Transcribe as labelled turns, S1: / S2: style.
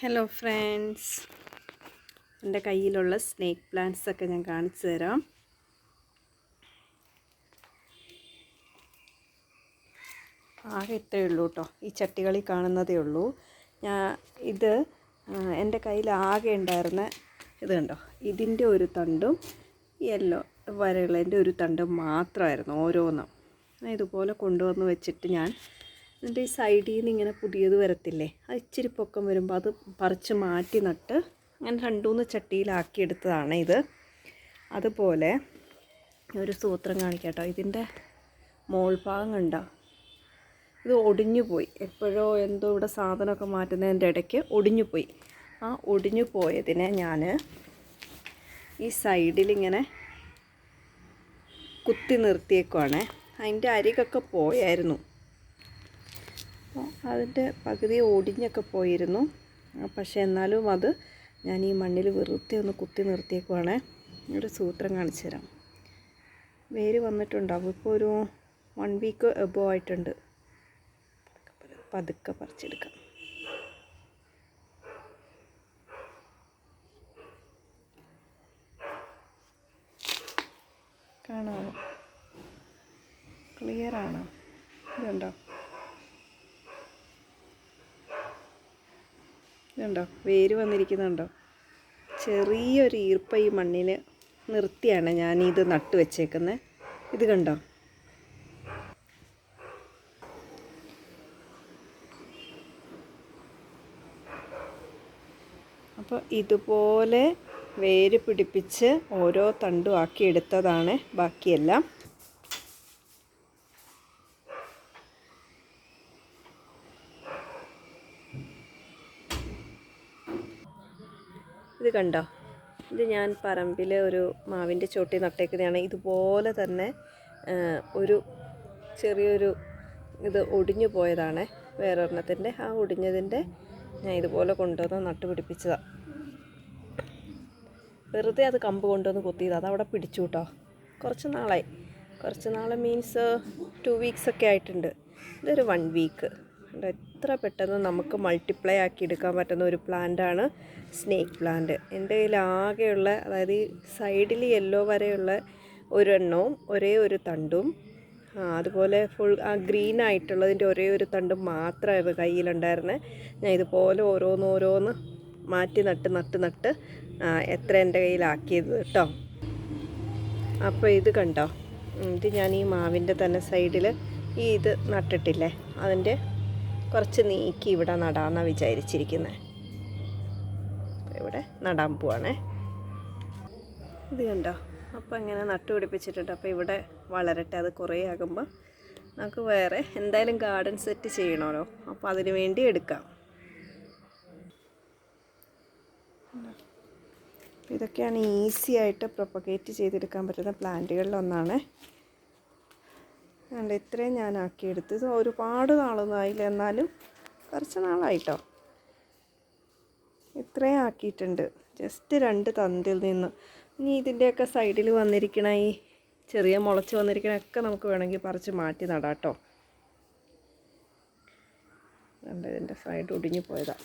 S1: Hello friends എന്റെ കയ്യിലുള്ള snake plants ഒക്കെ ഞാൻ കാണിച്ചു തരാം. ആകെ ഇത്രയേ ഉള്ളൂ കേട്ടോ. ഈ ചട്ടികളിൽ കാണുന്നതേ ഉള്ളൂ. ഞാൻ ഇത് എന്റെ കയ്യിൽ ആകെ ഉണ്ടായിരുന്ന ഇത് കണ്ടോ? ഇതിന്റെ ഒരു തണ്ടും യെല്ലോ വരകളതിന്റെ ഒരു തണ്ടും മാത്രമായിരുന്നു ഓരോന്നും. ഇതുപോലെ കൊണ്ടുവന്ന് വെച്ചിട്ട് ഞാൻ എന്നിട്ട് ഈ സൈഡിൽ നിന്ന് ഇങ്ങനെ പുതിയത് വരത്തില്ലേ? അത് ഇച്ചിരി പൊക്കം വരുമ്പോൾ അത് പറിച്ച് മാറ്റി നട്ട് അങ്ങനെ രണ്ടുമൂന്ന് ചട്ടിയിലാക്കിയെടുത്തതാണ് ഇത്. അതുപോലെ ഒരു സൂത്രം കാണിക്കാട്ടോ ഇതിന്റെ മോൾ ഭാഗം കണ്ടോ? ഇത് ഒടിഞ്ഞു പോയി. എപ്പോഴോ എന്തോ ഇവിടെ സാധനമൊക്കെ മാറ്റുന്നതിന്റെ ഇടയ്ക്ക് ഒടിഞ്ഞു പോയി. ആ ഒടിഞ്ഞു പോയതിനെ ഞാൻ ഈ സൈഡിലിങ്ങനെ കുത്തി നിർത്തിയേക്കുവാണേ. അതിന്റെ അരികൊക്കെ പോയായിരുന്നു. അതിന്റെ പകുതി ഒടിഞ്ഞൊക്കെ പോയിരുന്നു. പക്ഷേ എന്നാലും അത് ഞാൻ ഈ മണ്ണിൽ വെറുതെ ഒന്ന് കുത്തി നിർത്തിയേക്കുവാണേ. ഒരു സൂത്രം കാണിച്ചു തരാം. വേര് വന്നിട്ടുണ്ടാവും. ഇപ്പോൾ ഒരു വൺ വീക്ക് എബോ ആയിട്ടുണ്ട്. പതുക്കെ പറിച്ചെടുക്കാം. കാണാമോ ക്ലിയർ ആണോ? ഇതുണ്ടോ? ഇതുണ്ടോ? വേര് വന്നിരിക്കുന്നുണ്ടോ? ചെറിയൊരു ഈർപ്പ ഈ മണ്ണിൽ നിർത്തിയാണ് ഇത് നട്ടു വെച്ചേക്കുന്നത് ഇത് കണ്ടോ? അപ്പോൾ ഇതുപോലെ വേര് പിടിപ്പിച്ച് ഓരോ തണ്ടും ആക്കി എടുത്തതാണ് ബാക്കിയെല്ലാം. ഇത് കണ്ടോ? ഇത് ഞാൻ പറമ്പിൽ ഒരു മാവിന്റെ ചോട്ടി നട്ടേക്കുന്നതാണ്. ഇതുപോലെ തന്നെ ഒരു ചെറിയൊരു ഇത് ഒടിഞ്ഞു പോയതാണ്. വേറൊരെണ്ണത്തിന്റെ ആ ഒടിഞ്ഞതിന്റെ ഞാൻ ഇതുപോലെ കൊണ്ടുവന്ന് നട്ടുപിടിപ്പിച്ചതാണ് വെറുതെ അത് കമ്പ് കൊണ്ടുവന്ന് കുത്തിയത്. അതവിടെ പിടിച്ചു കേട്ടോ. കുറച്ച് നാളായി. കുറച്ച് നാൾ മീൻസ് ടു വീക്സ് ഒക്കെ ആയിട്ടുണ്ട്. ഇതൊരു വൺ വീക്ക്. എത്ര പെട്ടെന്ന് നമുക്ക് മൾട്ടിപ്ലൈ ആക്കി എടുക്കാൻ പറ്റുന്ന ഒരു പ്ലാന്റാണ് സ്നേക്ക് പ്ലാന്റ് എന്റെ കയ്യിൽ ആകെയുള്ള അതായത് ഈ സൈഡിൽ യെല്ലോ വരെയുള്ള ഒരെണ്ണവും ഒരേ ഒരു തണ്ടും അതുപോലെ ഫുൾ ആ ഗ്രീൻ ആയിട്ടുള്ളതിന്റെ ഒരേ ഒരു തണ്ട് മാത്രമായിരുന്നു കയ്യിലുണ്ടായിരുന്നത് ഞാൻ ഇതുപോലെ ഓരോന്നോരോന്ന് ഓരോന്ന് മാറ്റി നട്ട് നട്ട് നട്ട് എത്ര എന്റെ കയ്യിലാക്കിയത് കേട്ടോ. അപ്പോൾ ഇത് കണ്ടോ? ഇത് ഞാൻ ഈ മാവിന്റെ തന്നെ സൈഡിൽ ഈ ഇത് നട്ടിട്ടില്ലേ? അതിന്റെ കുറച്ച് നീക്കി ഇവിടെ നടാമെന്നാണ് വിചാരിച്ചിരിക്കുന്നത് ഇവിടെ നടാൻ പോവാണേ. ഇത് കണ്ടോ? അപ്പോൾ ഇങ്ങനെ നട്ടു പിടിപ്പിച്ചിട്ടുണ്ട്. അപ്പോൾ ഇവിടെ വളരട്ടെ അത് കുറേ ആകുമ്പോൾ നമുക്ക് വേറെ എന്തായാലും ഗാർഡൻ സെറ്റ് ചെയ്യണമല്ലോ അപ്പോൾ അതിന് വേണ്ടി എടുക്കാം. ഇതൊക്കെയാണ് ഈസി ആയിട്ട് പ്രൊപ്പഗേറ്റ് ചെയ്തെടുക്കാൻ പറ്റുന്ന പ്ലാന്റുകളിലൊന്നാണ് അതുകൊണ്ട് ഇത്രയും ഞാൻ ആക്കിയെടുത്ത് ഇത് ഒരുപാട് നാളൊന്നും ആയില്ല എന്നാലും കുറച്ച് നാളായിട്ടോ. ഇത്രയും ആക്കിയിട്ടുണ്ട്. ജസ്റ്റ് രണ്ട് തന്തിൽ നിന്ന്. ഇനി ഇതിന്റെയൊക്കെ സൈഡിൽ വന്നിരിക്കണ ഈ ചെറിയ മുളച്ച് വന്നിരിക്കണൊക്കെ നമുക്ക് വേണമെങ്കിൽ പറിച്ച് മാറ്റി നടാം കേട്ടോ. ഇതിന്റെ സൈഡ് ഒടിഞ്ഞു പോയതാണ്